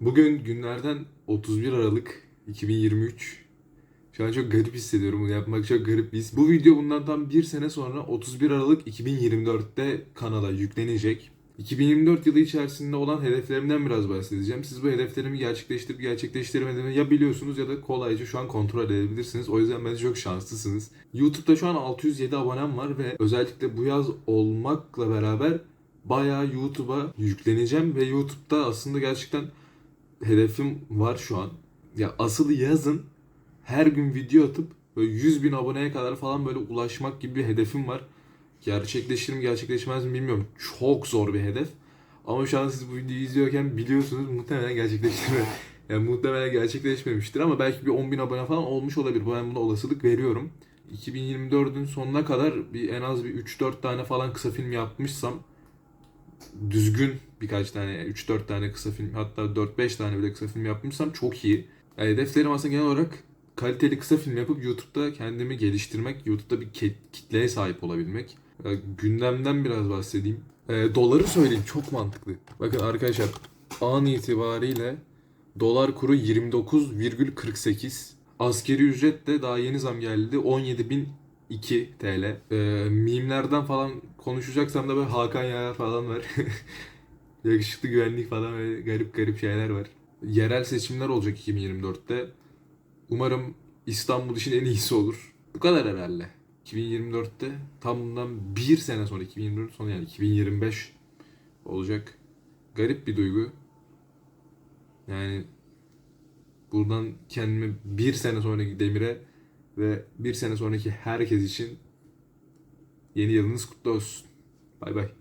Bugün günlerden 31 Aralık 2023. Şu an çok garip hissediyorum. Bunu yapmak çok garip bir his. Bu video bundan tam bir sene sonra 31 Aralık 2024'te kanala yüklenecek. 2024 yılı içerisinde olan hedeflerimden biraz bahsedeceğim. Siz bu hedeflerimi gerçekleştirip gerçekleştirmediğimi ya biliyorsunuz ya da kolayca şu an kontrol edebilirsiniz. O yüzden bence çok şanslısınız. YouTube'da şu an 607 abonem var ve özellikle bu yaz olmakla beraber bayağı YouTube'a yükleneceğim ve YouTube'da aslında gerçekten hedefim var şu an. Ya asıl yazın her gün video atıp böyle 100 bin aboneye kadar falan böyle ulaşmak gibi bir hedefim var. Gerçekleşir mi gerçekleşmez mi bilmiyorum. Çok zor bir hedef. Ama şu an siz bu videoyu izliyorken biliyorsunuz muhtemelen gerçekleştirme. Yani muhtemelen gerçekleşmemiştir ama belki bir 10 bin abone falan olmuş olabilir. Ben buna olasılık veriyorum. 2024'ün sonuna kadar bir en az bir 3-4 tane falan kısa film yapmışsam düzgün birkaç tane 3-4 tane kısa film hatta 4-5 tane bile kısa film yapmışsam çok iyi. Yani hedeflerim aslında genel olarak kaliteli kısa film yapıp YouTube'da kendimi geliştirmek, YouTube'da bir kitleye sahip olabilmek. Ee, gündemden biraz bahsedeyim. Ee, doları söyleyeyim çok mantıklı. Bakın arkadaşlar an itibariyle dolar kuru 29,48. Askeri ücret de daha yeni zam geldi. 17.002 TL. Ee, mimlerden falan konuşacaksam da böyle Hakan Yağar falan var. Yakışıklı güvenlik falan böyle garip garip şeyler var. Yerel seçimler olacak 2024'te. Umarım İstanbul için en iyisi olur. Bu kadar herhalde. 2024'te tam bundan bir sene sonra 2024 sonra yani 2025 olacak. Garip bir duygu. Yani buradan kendimi bir sene sonraki Demir'e ve bir sene sonraki herkes için yeni yılınız kutlu olsun. Bay bay.